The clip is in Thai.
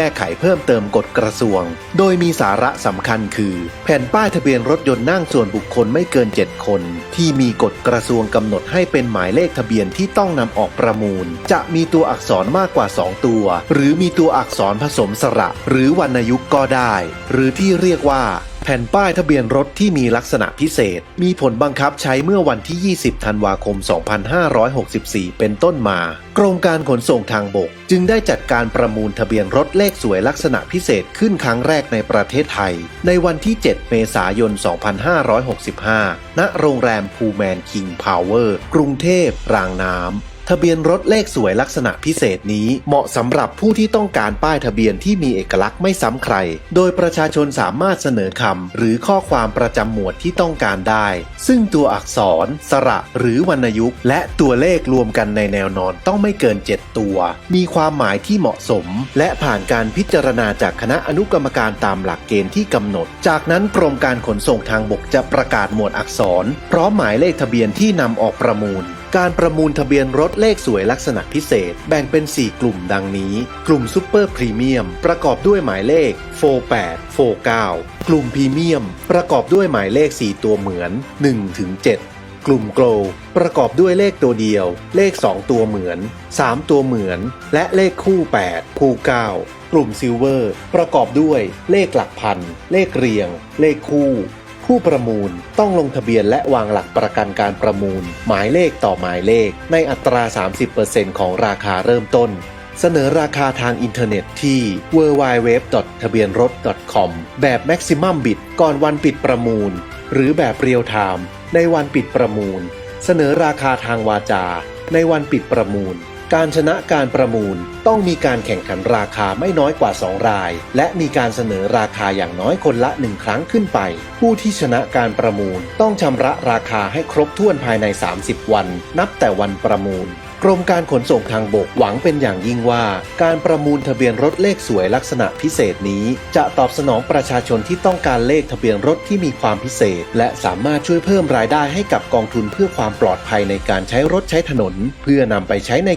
แก้ไขเพิ่มเติมกฎกระทรวง โดยมีสาระสำคัญคือ แผ่นป้ายทะเบียนรถยนต์นั่งส่วนบุคคลไม่เกิน 7 คน ที่มีกฎกระทรวงกำหนดให้เป็นหมายเลขทะเบียนที่ต้องนำออกประมูล จะมีตัวอักษรมากกว่า 2 ตัว หรือมีตัวอักษรผสมสระ หรือวรรณยุกต์ก็ได้ หรือที่เรียกว่าแผ่นป้ายทะเบียนรถที่มีลักษณะพิเศษ มีผลบังคับใช้เมื่อวันที่ 20 ธันวาคม 2564 เป็นต้นมา กรมการขนส่งทางบก จึงได้จัดการประมูลทะเบียนรถเลขสวยลักษณะพิเศษขึ้นครั้งแรกในประเทศไทย ในวันที่ 7 เมษายน 2565 ณ โรงแรมพูแมนคิงพาวเวอร์ กรุงเทพรางน้ำ ทะเบียนรถเลขสวยลักษณะพิเศษนี้เหมาะสำหรับผู้ที่ต้องการป้ายทะเบียนที่มีเอกลักษณ์ไม่ซ้ำใคร โดยประชาชนสามารถเสนอคำหรือข้อความประจำหมวดที่ต้องการได้ ซึ่งตัวอักษร สระหรือวรรณยุกต์และตัวเลขรวมกันในแนวนอนต้องไม่เกิน 7 ตัว มีความหมายที่เหมาะสม และผ่านการพิจารณาจากคณะอนุกรรมการตามหลักเกณฑ์ที่กำหนด จากนั้นกรมการขนส่งทางบกจะประกาศหมวดอักษร พร้อมหมายเลขทะเบียนที่นำออกประมูล การประมูลทะเบียนรถเลขสวยลักษณะพิเศษ แบ่งเป็น 4 กลุ่มดังนี้ กลุ่มซูเปอร์พรีเมียม ประกอบด้วยหมายเลข 48 49 กลุ่มพรีเมียม ประกอบด้วยหมายเลข 4 ตัวเหมือน1ถึง7กลุ่มโกลประกอบด้วยเลขตัวเดียว เลข 2 ตัวเหมือน 3 ตัวเหมือน และเลขคู่ 8 คู่ 9 กลุ่มซิลเวอร์ ประกอบด้วยเลขหลักพัน เลขเรียง เลขคู่ ผู้ประมูลต้องลงทะเบียนและวางหลักประกันการประมูล หมายเลขต่อหมายเลข ในอัตรา 30%ของราคาเริ่มต้น เสนอราคาทางอินเทอร์เน็ตที่ www. ทะเบียนรถ .com แบบ Maximum Bid ก่อนวันปิดประมูล หรือแบบเรียลไทม์ในวันปิดประมูล เสนอราคาทางวาจา ในวันปิดประมูล การชนะการประมูลต้องมีการแข่งขันราคาไม่น้อยกว่า 2 ราย และมีการเสนอราคาอย่างน้อยคนละ 1 ครั้งขึ้นไป ผู้ที่ชนะการประมูลต้องชำระราคาให้ครบถ้วนภายใน 30 วัน นับแต่วันประมูลกรมการขนส่งทางบกหวังเป็นอย่างยิ่งว่า การประมูลทะเบียนรถเลขสวยลักษณะพิเศษนี้ จะตอบสนองประชาชนที่ต้องการเลขทะเบียนรถที่มีความพิเศษ และสามารถช่วยเพิ่มรายได้ให้กับกองทุนเพื่อความปลอดภัยในการใช้รถใช้ถนน เพื่อนำไปใช้ใน